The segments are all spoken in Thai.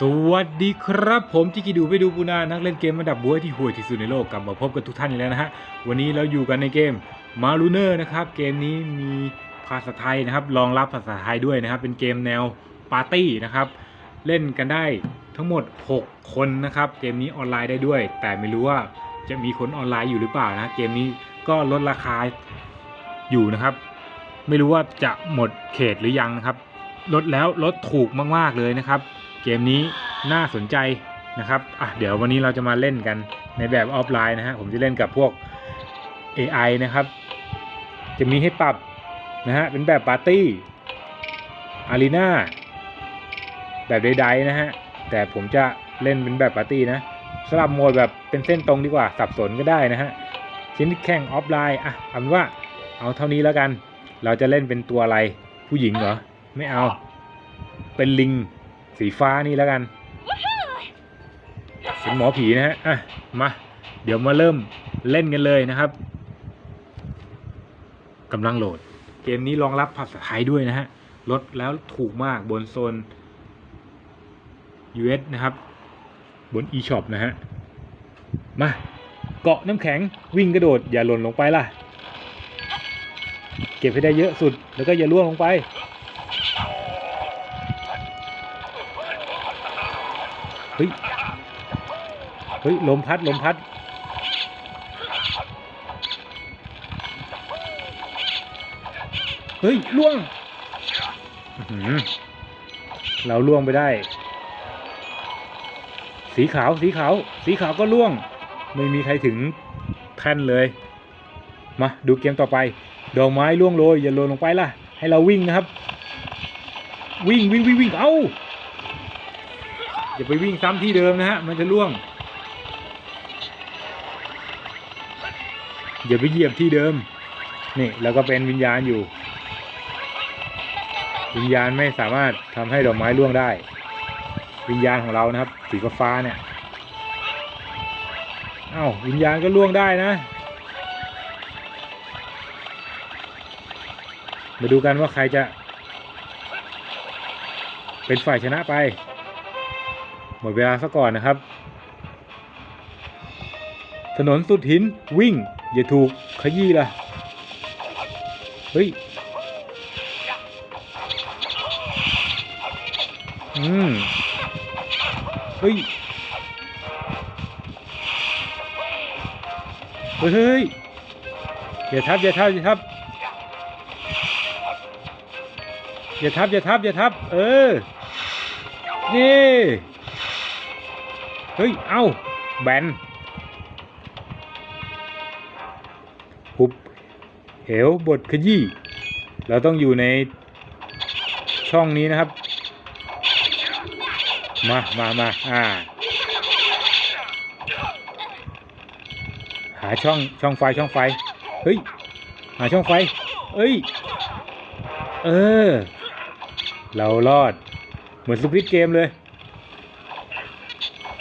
สวัสดีครับผมที่กิดูไปดูปูนานักเล่นเกมระดับบัวที่ห่วยที่สุดในโลกกลับมาพบกับทุกท่านอีกแล้วนะฮะ วันนี้เราอยู่กันในเกมมาลูเนอร์นะครับ เกมนี้มีภาษาไทยนะครับรองรับภาษาไทยด้วยนะครับ เป็นเกมแนวปาร์ตี้นะครับ เล่นกันได้ทั้งหมด 6 คนนะครับ เกมนี้ออนไลน์ได้ด้วย แต่ไม่รู้ว่าจะมีคนออนไลน์อยู่หรือเปล่านะเกมนี้ก็ลดราคาอยู่นะครับ ไม่รู้ว่าจะหมดเขตหรือยังนะครับลดแล้วลดถูกมากๆเลยนะครับ เกมนี้น่าสนใจนะครับอะเดี๋ยววันนี้เราจะมาเล่นกันในแบบออฟไลน์นะฮะผมจะเล่นกับพวก AI นะครับ จะมีให้ปรับนะฮะเป็นแบบปาร์ตี้อารีนาแบบใดๆนะฮะแต่ผมจะเล่นเป็นแบบปาร์ตี้นะสลับโหมดแบบเป็นเส้นตรงดีกว่าสับสนก็ได้นะฮะชิ้นแข่งออฟไลน์อะเอาเป็นว่าเอาเท่านี้แล้วกัน เราจะเล่นเป็นตัวอะไรผู้หญิงเหรอ ไม่เอา เป็นลิง สีฟ้านี่แล้วกัน เป็นหมอผีนะฮะอะมา เดี๋ยวมาเริ่มเล่นกันเลยนะครับกำลังโหลด เกมนี้รองรับภาษาไทยด้วยนะฮะลดแล้วถูกมากบนโซน US นะครับ บน eShop นะฮะ มา เกาะน้ำแข็งวิ่งกระโดด อย่าหล่นลงไปล่ะ เก็บให้ได้เยอะสุดแล้วก็อย่าล่วงลงไป เฮ้ย เฮ้ย ลมพัด ลมพัด เฮ้ย ล่วง เราล่วงไปได้ สีขาว สีขาว สีขาวก็ล่วง ไม่มีใครถึงแท่นเลย มา ดูเกมต่อไป ดอกไม้ล่วงโรยอย่าโรยลงไปล่ะ ให้เราวิ่งนะครับ วิ่งวิ่งวิ่งวิ่งเอ้า อย่าไปวิ่งซ้ำที่เดิมนะฮะ มันจะล่วง อย่าไปเหยียบที่เดิม นี่แล้วก็เป็นวิญญาณอยู่ วิญญาณไม่สามารถทำให้ดอกไม้ร่วงได้ วิญญาณของเรานะครับสีฟ้าเนี่ยเอ้าวิญญาณก็ล่วงได้นะ มาดูกันว่าใครจะ เป็นฝ่ายชนะไป หมดเวลาซะก่อนนะครับ ถนนสุดหินวิ่ง อย่าถูกขยี้ล่ะเฮ้ย อืมเฮ้ยเฮ้ย เฮ้ยอย่าทับอย่าทับอย่าทับอย่าทับอย่าทับอย่าทับ เออ นี่ เฮ้ย เอ้า แบนหุบเหวบทขยี้ เราต้องอยู่ในช่องนี้นะครับ มามามาอ่า หาช่องช่องไฟช่องไฟ เฮ้ย หาช่องไฟ เอ้ย เออ เรารอด เหมือนสควิตเกมเลย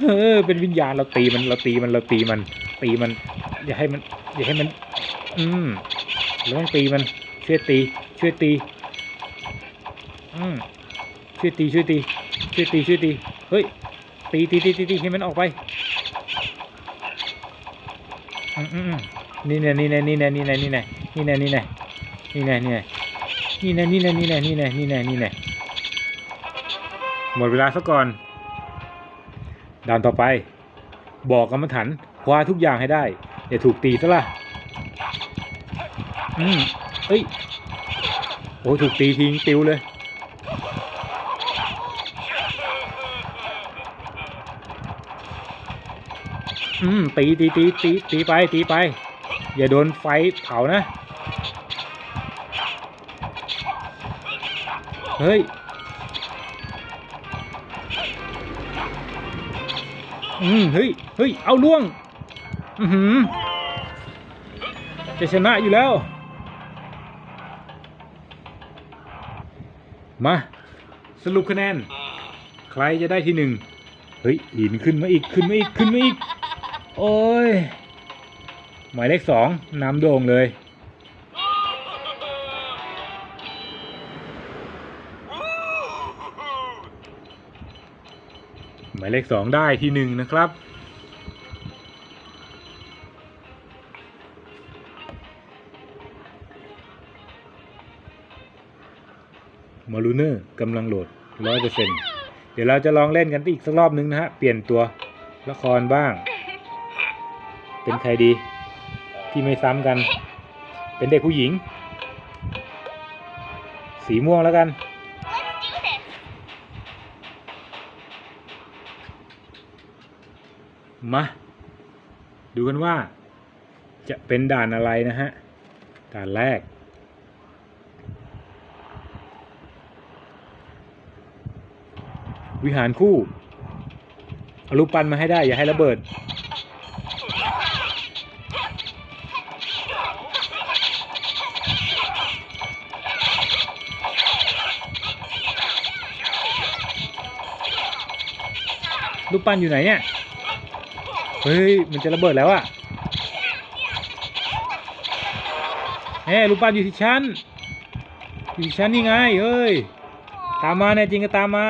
เออเป็นวิญญาณเราตีมันเราตีมันเราตีมัน ตีมัน อย่าให้มัน อย่าให้มัน อืมเราต้องตีมันช่วยตีช่วยตีอืมช่วยตีช่วยตีช่วยตีช่วยตีเฮ้ยตีตีตีตีตีให้มันออกไปอืมอืมอืมนี่แน่นี่แน่นี่แน่นี่แน่นี่แน่นี่แน่นี่แน่นี่แน่นี่แน่นี่แน่นี่แน่นี่แน่นี่แน่นี่แน่นี่แน่หมดเวลาซะก่อน ด่านต่อไป บอกกรรมฐานคว้าทุกอย่างให้ได้ อย่าถูกตีซะละอืมเอ้ยโอ้ถูกตีทิ้งติวเลย อืมตีตีตีตีตีไปตีไป อย่าโดนไฟเผานะ เฮ้ย อืมเฮ้ยเฮ้ยเอาล่วง อือหือจะชนะอยู่แล้ว มา สรุปคะแนน ใครจะได้ที่หนึ่งเฮ้ยหินขึ้นมาอีกขึ้นมาอีกขึ้นมาอีก โอ้ย หมายเลขสองน้ำโด่งเลยายเลขสองได้ที่หนึ่งนะครับมารูเนอร์กำลังโหลดร้อยเปอร์เซ็นเดี๋ยวเราจะลองเล่นกันอีกสักรอบนึงนะฮะ เปลี่ยนตัวละครบ้าง เป็นใครดี ที่ไม่ซ้ำกัน เป็นเด็กผู้หญิง สีม่วงแล้วกัน มา ดูกันว่า จะเป็นด่านอะไรนะฮะ ด่านแรก วิหารคู่เอารูปปั้นมาให้ได้ อย่าให้ระเบิด รูปปั้นอยู่ไหนเนี่ย ฮ้ย มันจะระเบิดแล้วอะเฮ้ยรูปปั้นอยู่ที่ชั้นอยู่ที่ชั้นนี่ไงเฮ้ย ตามมาแน่จริงก็ตามมา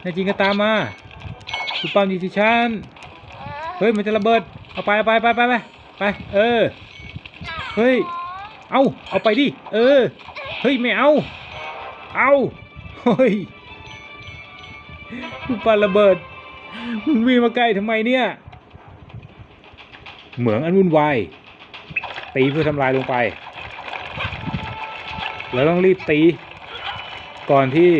แน่จริงก็ตามมารูปปั้นอยู่ที่ชั้นเฮ้ย มันจะระเบิด เอาไปเอาไปไปไปไปไป เออ เฮ้ย เอาเอาไปดิ เออ เฮ้ย ไม่เอา เอา เฮ้ยรูปปั้นระเบิด มึงวิ่งมาใกล้ทำไมเนี่ย เหมืองอันวุ่นวาย ตีเพื่อทำลายลงไป เราต้องรีบตี ก่อนที่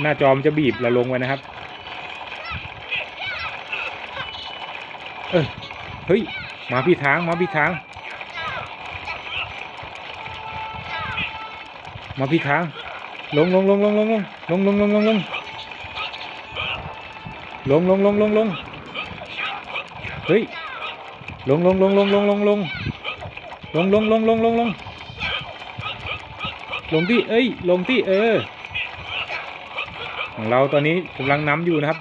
หน้าจอมนจะบีบเราลงไว้นะครับ เออเฮ้ย มาพี่ทาง มาพี่ทาง มาพี่ทาง ลงลงลงลงลงลงลงลงลงลงลง ลงลงลงลงลงเฮ้ยลงลงลงลงลงลงลงลงลงลงลงลงลงลงที่เอ้ย ลงที่เออ ของเราตอนนี้กำลังน้ำอยู่นะครับ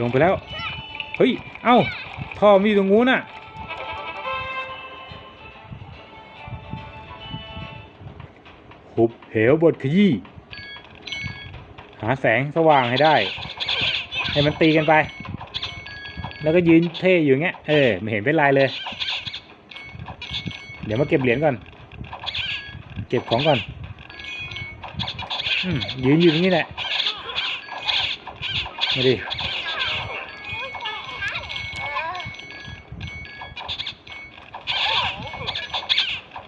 ลงไปแล้ว เฮ้ย เอ้า ท่อมีตรงงูน่ะ หุบเหวบทขยี้ หาแสงสว่างให้ได้ ให้มันตีกันไป แล้วก็ยืนเท่อยู่างเงี้ย เออ ไม่เห็นเป็นไรเลย เดี๋ยวมาเก็บเหรียญก่อน เก็บของก่อนอยืนอยู่ตรงนี้แหละ มาดิ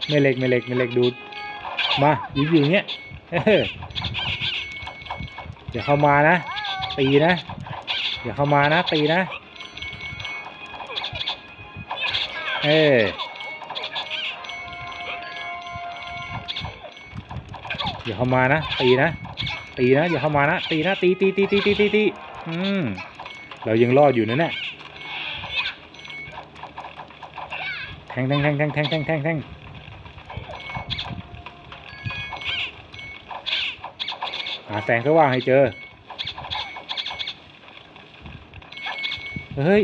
ไม่เล็กไม่เล็กไม่เล็กดู มาอยู่อย่างเงี้ยเอออย่าเข้ามานะ ตีนะอย่าเข้ามานะ ตีนะ เอออย่าเข้ามานะ ตีนะ ตีนะ อย่าเข้ามานะ ตีนะ ตีตีตีตีตีตีตีอืม เรายังรอดอยู่นะเนี่ยแทงแทงแทงแทงแทงแทงแทง หาแสงสว่างให้เจอ เฮ้ย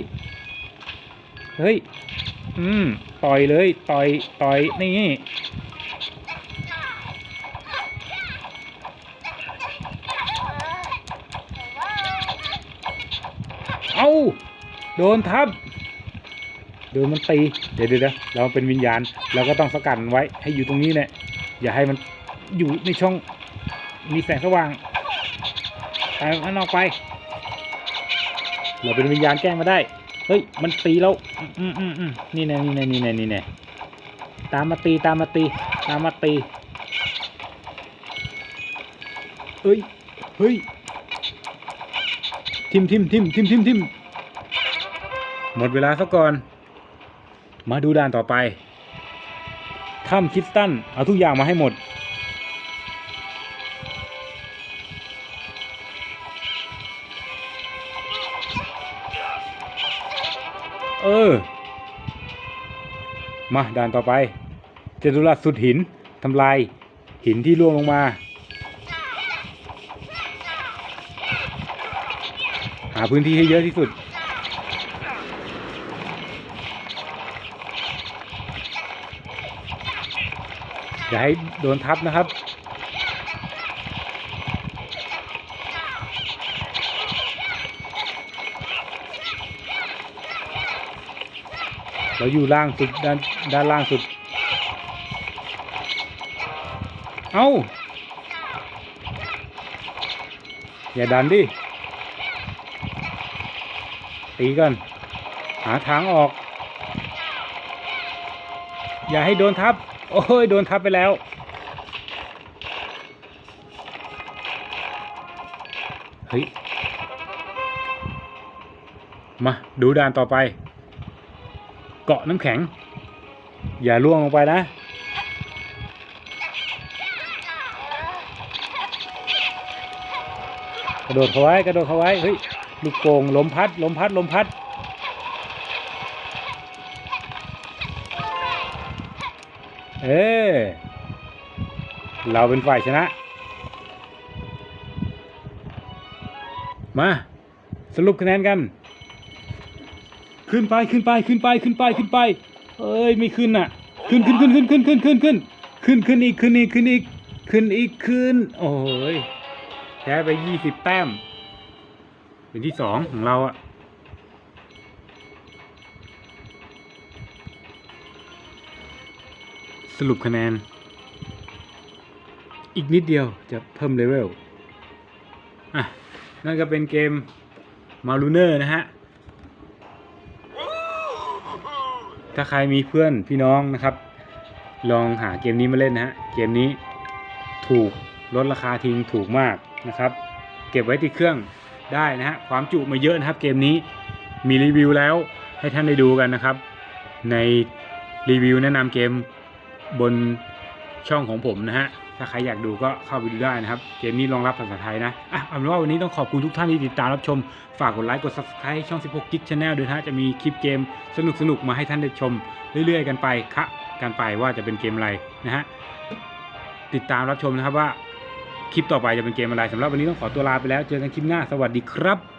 เฮ้ย อืม ต่อยเลย ต่อย ต่อย นี่ เอาโดนทับโดนมันตีเดี๋ยวเดี๋ยวเดี๋ยวเราเป็นวิญญาณ เราก็ต้องสกัดมันไว้ให้อยู่ตรงนี้เนี่ย อย่าให้มันอยู่ในช่อง มีแสงสว่างไปข้างนอกไป เราเป็นวิญญาณแกล้งมาได้ เฮ้ย มันตีเราอืมอืมอืมนี่แน่นี่แน่นี่แน่นี่แน่ตามมาตีตามมาตี ตามมาตีเฮ้ย เฮ้ย ทิมทิมทิมทิมทิมทิมหมดเวลาซะก่อน มาดูด่านต่อไปถ้ำคิสตัน เอาทุกอย่างมาให้หมด เออ มาด่านต่อไปจตุรัสสุดหินทำลายหินที่ร่วงลงมา หาพื้นที่ให้เยอะที่สุด อย่าให้โดนทับนะครับ เราอยู่ล่างสุดด้านด้านล่างสุด เอา้าอย่าดันดิ ตีกัน หาทางออก อย่าให้โดนทับ โอ้ย โดนทับไปแล้ว เฮ้ย มา ดูด่านต่อไป เกาะน้ำแข็ง อย่าล่วงลงไปนะ กระโดดเขาไว้กระโดดเขาไว้เฮ้ยลูกโป่งลมพัดลมพัดลมพัดเออเราเป็นฝ่ายชนะ มา สรุปคะแนนกัน ขึ้นไปขึ้นไปขึ้นไปขึ้นไปขึ้นไป เอ้ยไม่ขึ้นอะ ขึ้นขึ้นขึ้นขึ้นขึ้นขึ้นขึ้นขึ้นขึ้นขึ้นอีกขึ้นอีกขึ้นอีกขึ้นอีกขึ้น โอ้ยแพ้ไปยี่สิบแต้ม เป็นที่สองของเราอะสรุปคะแนน อีกนิดเดียวจะเพิ่มเลเวลอะนั่นก็เป็นเกมมาลูเนอร์นะฮะ ถ้าใครมีเพื่อนพี่น้องนะครับ ลองหาเกมนี้มาเล่นนะฮะเกมนี้ถูกลดราคาทิ้งถูกมากนะครับ เก็บไว้ที่เครื่องได้นะฮะความจุมาเยอะนะครับ เกมนี้มีรีวิวแล้วให้ท่านได้ดูกันนะครับ ในรีวิวแนะนำเกมบนช่องของผมนะฮะ ถ้าใครอยากดูก็เข้าไปดูได้นะครับ เกมนี้รองรับภาษาไทยนะ อะเอาเป็นว่าวันนี้ต้องขอบคุณทุกท่านที่ติดตามรับชม ฝากกดไลค์กด subscribe ช่อง 16 Gig Channel ด้วยนะฮะจะมีคลิปเกมสนุกๆมาให้ท่านได้ชม เรื่อยๆ กันไปคะกันไปว่าจะเป็นเกมอะไรนะฮะ ติดตามรับชมนะครับว่าคลิปต่อไปจะเป็นเกมอะไรสำหรับวันนี้ต้องขอตัวลาไปแล้ว เจอกันคลิปหน้า สวัสดีครับ